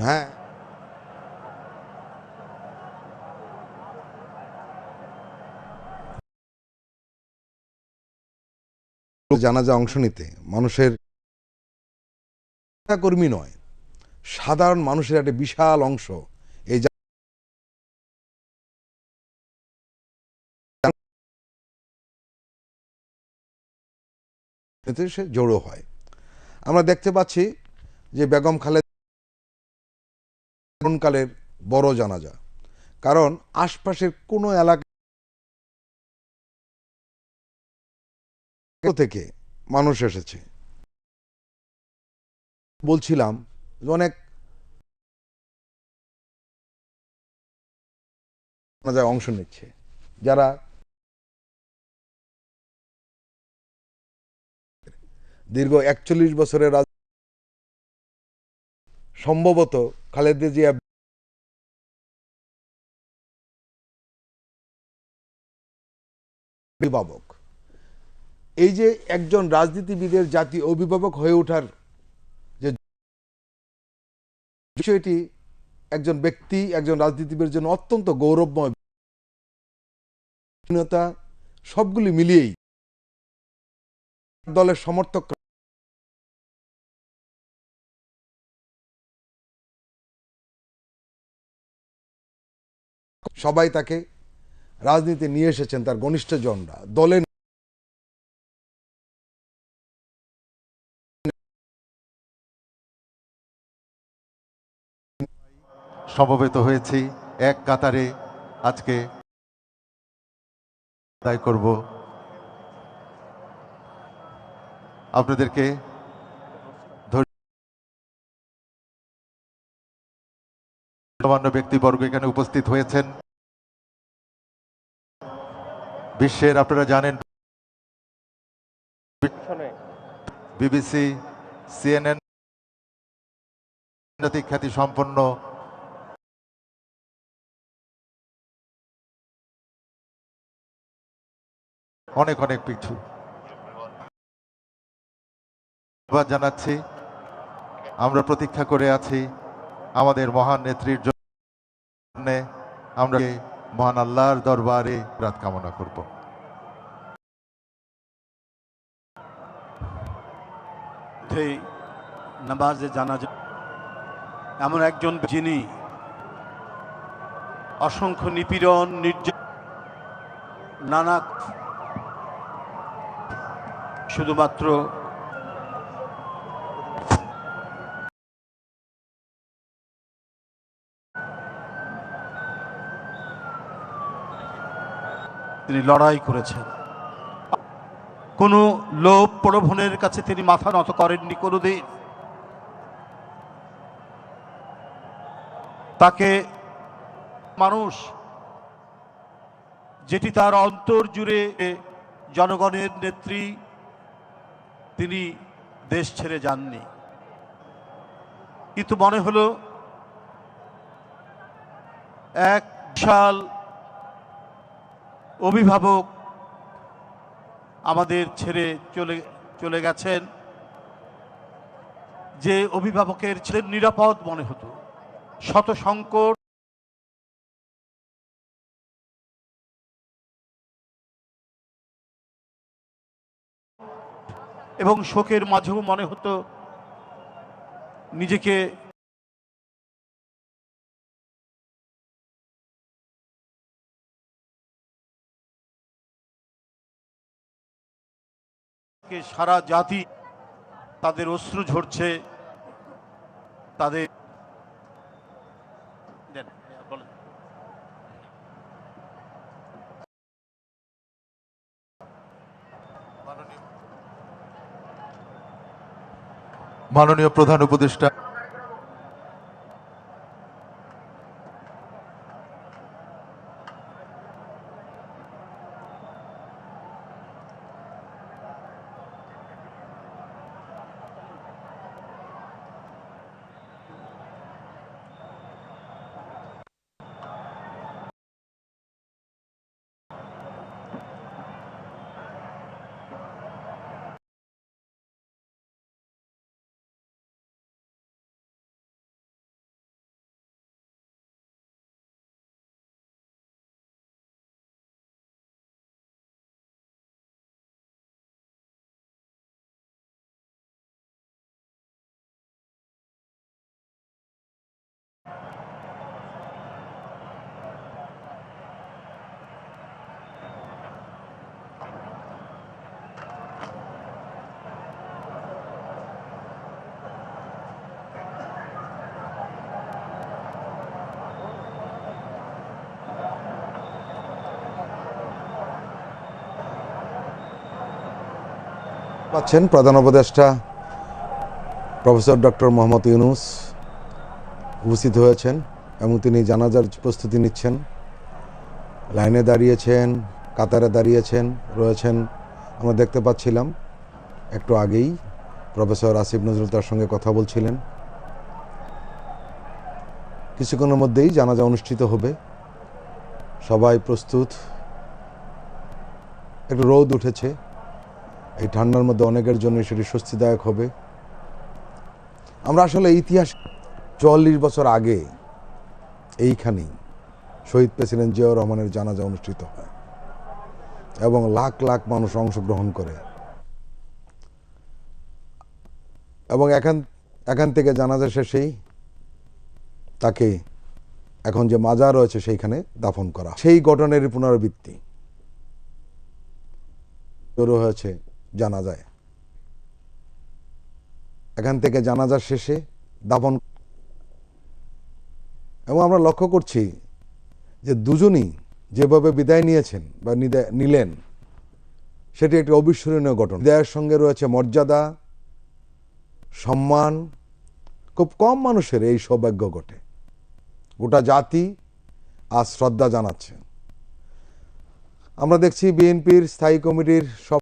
হ্যাঁ। জানাজা অংশ নিতে মানুষের কর্মী নয়, সাধারণ মানুষের একটা বিশাল অংশ এই সে জড়ো হয়। আমরা দেখতে পাচ্ছি যে বেগম খালেদ কালের বড় জানাজা। কারণ আশপাশের কোনো এলাকা থেকে মানুষ এসেছে। বলছিলাম অনেক জানাজায় অংশ নিচ্ছে। যারা দীর্ঘ একচল্লিশ বছরের সম্ভবত খালেদা জিয়া অভিভাবক। এই যে একজন রাজনীতিবিদের জাতি অভিভাবক হয়ে ওঠার যে বিষয়টি একজন ব্যক্তি, একজন রাজনীতিবিদের জন্য অত্যন্ত গৌরবময় সবগুলি মিলিয়েই দলের সমর্থক সবাই তাকে রাজনীতি নিয়ে এসেছেন তার ঘনিষ্ঠ জনরা। দলের সমবেত হয়েছি এক কাতারে। আজকে আদায় করব। আপনাদেরকে ধন্যবাদ। ব্যক্তিবর্গ এখানে উপস্থিত হয়েছেন। বিশ্বের আপনারা জানেন বিবিসি সিএনএন আন্তর্জাতিক খ্যাতি সম্পন্ন অনেক অনেক পিছু ধন্যবাদ জানাচ্ছি। আমরা প্রতীক্ষা করে আছি আমাদের মহান নেত্রীর জন্য। আমরা মহান আল্লাহর দরবারে রাত কামনা করব। নামাজে জানাজা এমন একজন যিনি অসংখ্য নিপীড়ন, নির্যাতন, নানা শুধুমাত্র তিনি লড়াই করেছেন। কোনো লোভ প্রলোভনের কাছে তিনি মাথা নত করেননি কোনোদিন। তাকে মানুষ যেটি তার অন্তর জুড়ে জনগণের নেত্রী, তিনি দেশ ছেড়ে যাননি। কিন্তু মনে হলো, এক বিশাল অভিভাবক আমাদের ছেড়ে চলে চলে গেছেন। যে অভিভাবকের ছেলের নিরাপদ মনে হতো। শত সংকট এবং শোকের মাঝেও মনে হতো, নিজেকে কে সারা জাতি তাদের অশ্রু ঝরছে তাদের মাননীয় প্রধান উপদেষ্টা। পাচ্ছেন প্রধান উপদেষ্টা প্রফেসর ডক্টর মোহাম্মদ ইউনুস উপস্থিত হয়েছেন এবং তিনি জানাজার প্রস্তুতি নিচ্ছেন। লাইনে দাঁড়িয়েছেন, কাতারে দাঁড়িয়েছেন, রয়েছেন। আমরা দেখতে পাচ্ছিলাম, একটু আগেই প্রফেসর আসিফ নজরুল তার সঙ্গে কথা বলছিলেন। কিছুক্ষণের মধ্যেই জানাজা অনুষ্ঠিত হবে। সবাই প্রস্তুত। একটু রোদ উঠেছে। এই ঠান্ডার মধ্যে অনেকের জন্য সেটি স্বস্তিদায়ক হবে। আমরা আসলে ইতিহাস চুয়াল্লিশ বছর আগে এইখানেই শহীদ প্রেসিডেন্ট জিয়াউর রহমানের জানাজা অনুষ্ঠিত হয় এবং লাখ লাখ মানুষ অংশগ্রহণ করে এবং এখান এখান থেকে জানাজা শেষেই তাকে এখন যে মাজার রয়েছে সেইখানে দাফন করা। সেই ঘটনার পুনরাবৃত্তি হয়েছে জানা যায় এখান থেকে জানাজার শেষে দাফন। এবং আমরা লক্ষ্য করছি যে দুজনই যেভাবে বিদায় নিয়েছেন বা নিলেন, সেটি একটি অবিস্মরণীয় ঘটনা। বিদায়ের সঙ্গে রয়েছে মর্যাদা, সম্মান। খুব কম মানুষের এই সৌভাগ্য ঘটে। গোটা জাতি আজ শ্রদ্ধা জানাচ্ছে। আমরা দেখছি বিএনপির স্থায়ী কমিটির সব